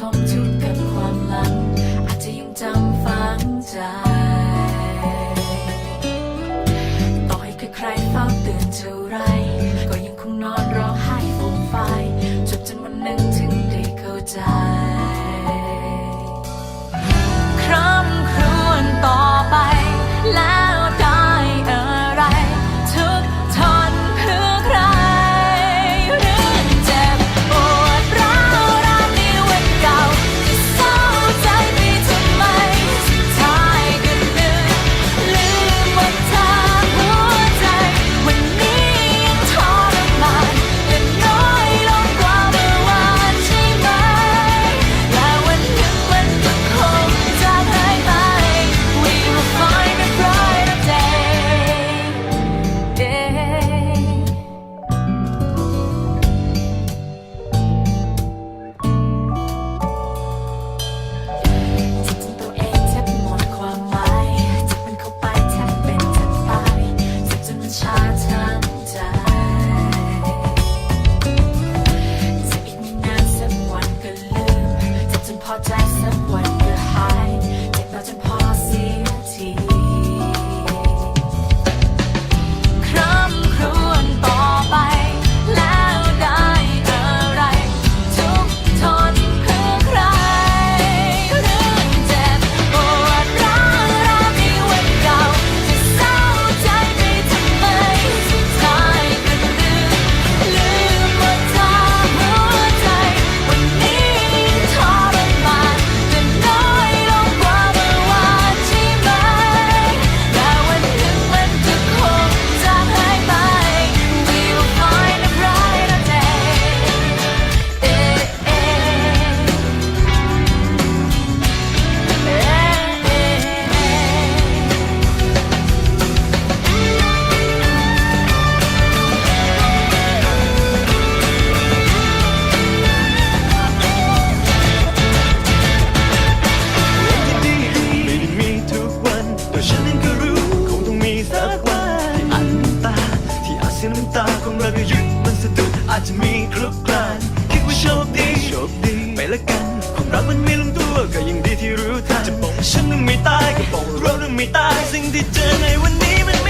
talk to จนพอใจสักวันเพื่หายเจ็บเราจนพอ จจะมีคลุกคลานคิดว่าโชคดีโชคดีไปละกันความรักมันมีลำตัวก็ยังดีที่รู้ทันจะบอกฉันนั้นไม่ตายก็บอกเรานั้นไม่ตายสิ่งที่เจอในวันนี้มันไม่